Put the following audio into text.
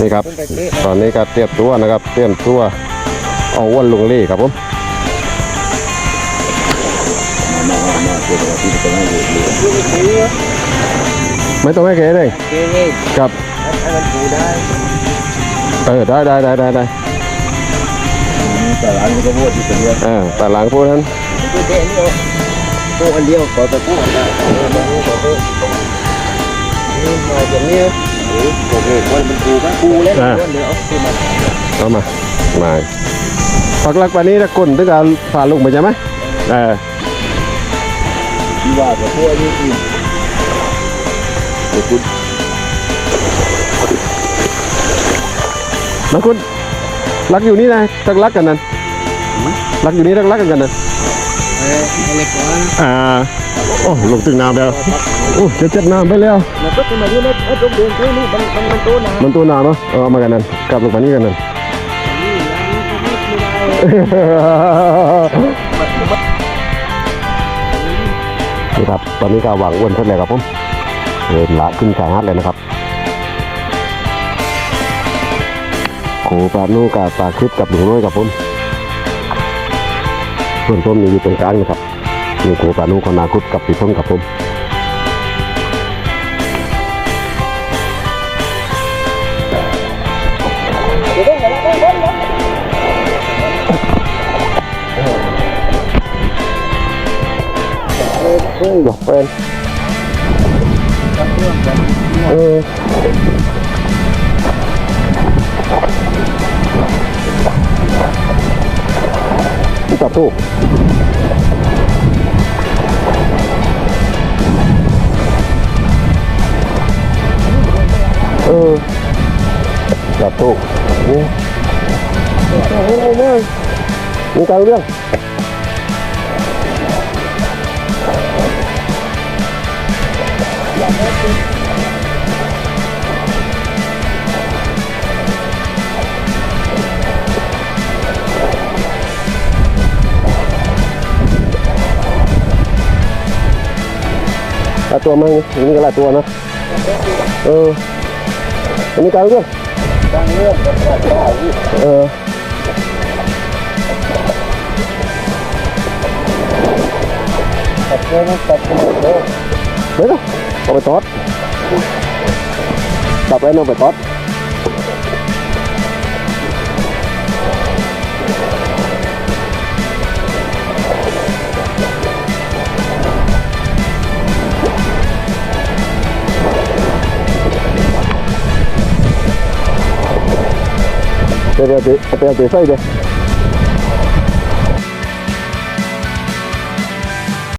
นี่ครับ ตอนนี้ก็เตรียมตัวนะครับ เตรียมตัวเอาอ้วนลงเล่ครับผมไม่ต้องให้เก๋เลยครับให้มันดูได้เออได้ได้ได้ได้ได้แต่ร้านมันก็พูดที่เป็นเรื่องอ่าแต่หลังพูดนั้นตัวเด่นเนี่ยตัวอันเดียวขอตะกู้ได้เออมาขอตะนี่มาอย่างนี้ โอ้โหคนมันกูกันกูเล่นเดี๋ยวเอาขึ้นมาเอามา มาปักหลักปานนี้นะกุนถึงการพาลูกมาใช่ไหมเออที่ว่ากับพวกนี้กินเดี๋ยวคุณมาคุณรักอยู่นี่นะตักรักกันนั่นรักอยู่นี่ตักรักกันกันนั่นเอ่าโอ้ลงตึงน้ำแล้วโอ้จะเจ็ดน้ำไปแล้วมันตัวหนาเนาะเอามากันนั่นกลับลงมานี่กันนั่นนี่ครับตอนนี้ก็วางอ้วนเท่าไหร่ครับผมเดินละขึ้นชายหาดเลยนะครับโขปลาโนูกับปลาคลิปกับหนูน้อยครับผม ส่วนผมนี่อยู่ตรงกลางนะครับมีโขปานูกับนาคุดกับปีส้มครับผมเฮ้ยดอกเป็นเออ นี่จับตู้เออจับตู้โายตัวมั้งนี่ก็หลายตัวนะเอออันนี้การเลือกการเลือกเออตัดเรื่องตัดเรื่องเดี๋ยวเอาไปตอดตับแล้วเอาไปตอด เดี๋ยวเดี๋ยวเ